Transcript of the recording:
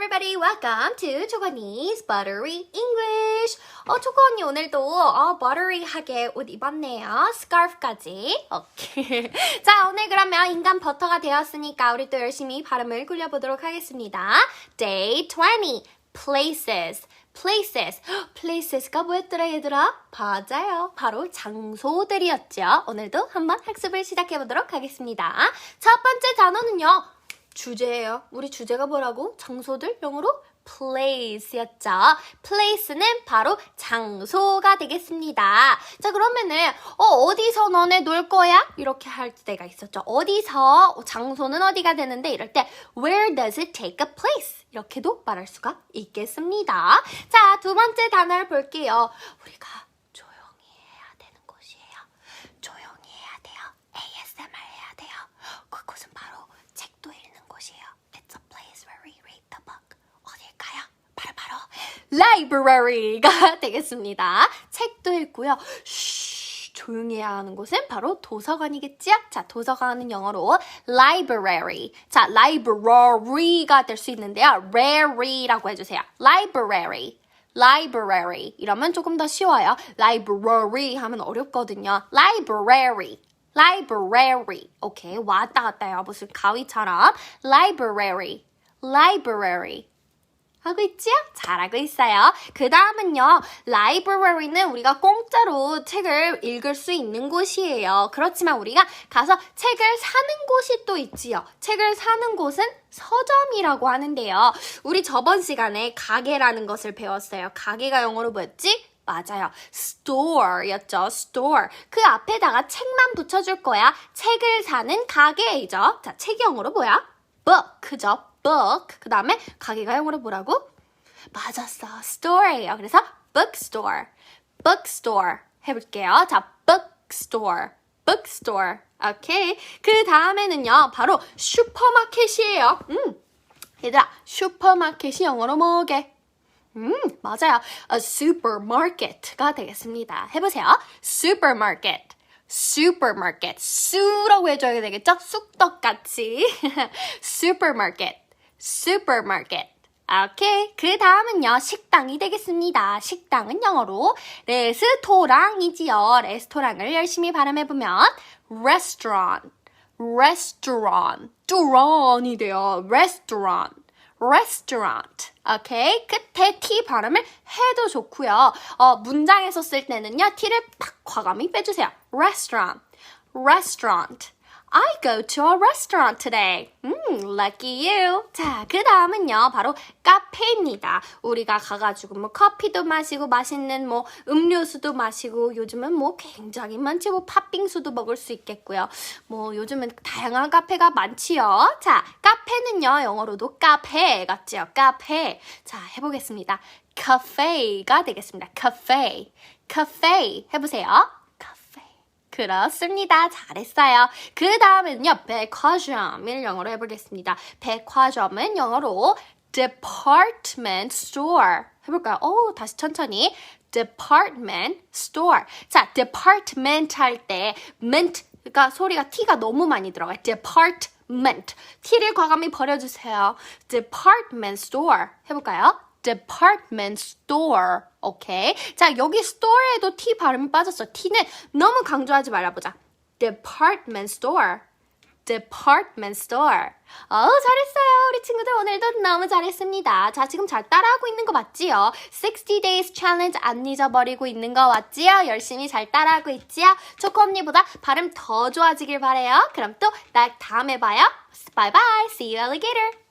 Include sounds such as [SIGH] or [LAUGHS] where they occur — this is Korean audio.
everybody. Welcome to 초코니's Buttery English. 어, 언니 오늘도 어, buttery하게 옷 입었네요. 스카프까지. 오케이. [LAUGHS] 자, 오늘 그러면 인간 버터가 되었으니까 우리 또 열심히 발음을 굴려보도록 하겠습니다. Day 20. Places. Places. [GASPS] 헉, Places가 뭐였더라, 얘들아? 맞아요. 바로 장소들이었죠. 오늘도 한번 학습을 시작해 보도록 하겠습니다. 첫 번째 단어는요. 주제예요. 우리 주제가 뭐라고? 장소들 영어로 place였죠. place는 바로 장소가 되겠습니다. 자, 그러면은 어, 어디서 너네 놀 거야? 이렇게 할 때가 있었죠. 어디서 어, 장소는 어디가 되는데 이럴 때 where does it take a place? 이렇게도 말할 수가 있겠습니다. 자, 두 번째 단어를 볼게요. 우리가 조용히 해야 되는 곳이에요. 조용히 해야 돼요. ASMR 해야 돼요. 그곳은 바로 책도 읽는 곳이에요. It's a place where we read the book. 어딜까요? 바로 바로 library가 [LAUGHS] 되겠습니다. 책도 읽고요. 쉬, 조용히 해야 하는 곳은 바로 도서관이겠지요? 자, 도서관은 영어로 library. 자, library가 될 수 있는데요. rary라고 해주세요. library. library 이러면 조금 더 쉬워요. library 하면 어렵거든요. library. library. 오케이. 왔다 갔다 해요. 무슨 가위처럼. library. library. 하고 있지요? 잘하고 있어요. 그 다음은요, 라이브러리는 우리가 공짜로 책을 읽을 수 있는 곳이에요. 그렇지만 우리가 가서 책을 사는 곳이 또 있지요. 책을 사는 곳은 서점이라고 하는데요. 우리 저번 시간에 가게라는 것을 배웠어요. 가게가 영어로 뭐였지? 맞아요. store였죠. store. 그 앞에다가 책만 붙여줄 거야. 책을 사는 가게이죠. 자, 책 영어로 뭐야? book죠. Book. 그 다음에 가게가 영어로 뭐라고? 맞았어. store예요. 그래서 bookstore. bookstore 해볼게요. 자, bookstore. bookstore. 오케이. 그 다음에는요. 바로 슈퍼마켓이에요. 음. 얘들아, 슈퍼마켓이 영어로 뭐게? 음, 맞아요. A supermarket가 되겠습니다. 해보세요. supermarket. supermarket. 수라고 해줘야 되겠죠? 쑥떡같이. supermarket. Supermarket. 오케이. 그 다음은요, 식당이 되겠습니다. 식당은 영어로 레스토랑이지요. 레스토랑을 열심히 발음해보면 restaurant, restaurant, 뚜런이 돼요. restaurant, restaurant. 오케이. 끝에 T 발음을 해도 좋고요. 어, 문장에서 쓸 때는요, T를 팍 과감히 빼주세요. restaurant, restaurant. I go to a restaurant today. 음, lucky you. 자, 그 다음은요, 바로 카페입니다. 우리가 가가지고 뭐 커피도 마시고 맛있는 뭐 음료수도 마시고 요즘은 뭐 굉장히 많지 뭐 팥빙수도 먹을 수 있겠고요. 뭐 요즘은 다양한 카페가 많지요. 자, 카페는요, 영어로도 카페 같지요. 카페. 자, 해보겠습니다. 카페가 되겠습니다. 카페. 카페. 해보세요. 그렇습니다. 잘했어요. 그 다음에는요, 백화점을 영어로 해보겠습니다. 백화점은 영어로 department store. 해볼까요? 오, 다시 천천히. department store. 자, department 할 때, ment, 그러니까 소리가 T가 너무 많이 들어가요. department. T를 과감히 버려주세요. department store. 해볼까요? Department store. 오케이. 자, 여기 store에도 T 발음이 빠졌어. T는 너무 강조하지 말아보자. department store. department store. 어, 잘했어요. 우리 친구들 오늘도 너무 잘했습니다. 자, 지금 잘 따라하고 있는 거 맞지요? 60 days challenge 안 잊어버리고 있는 거 맞지요? 열심히 잘 따라하고 있지요? 초코 언니보다 발음 더 좋아지길 바래요. 그럼 또 나 다음에 봐요. Bye bye. See you alligator.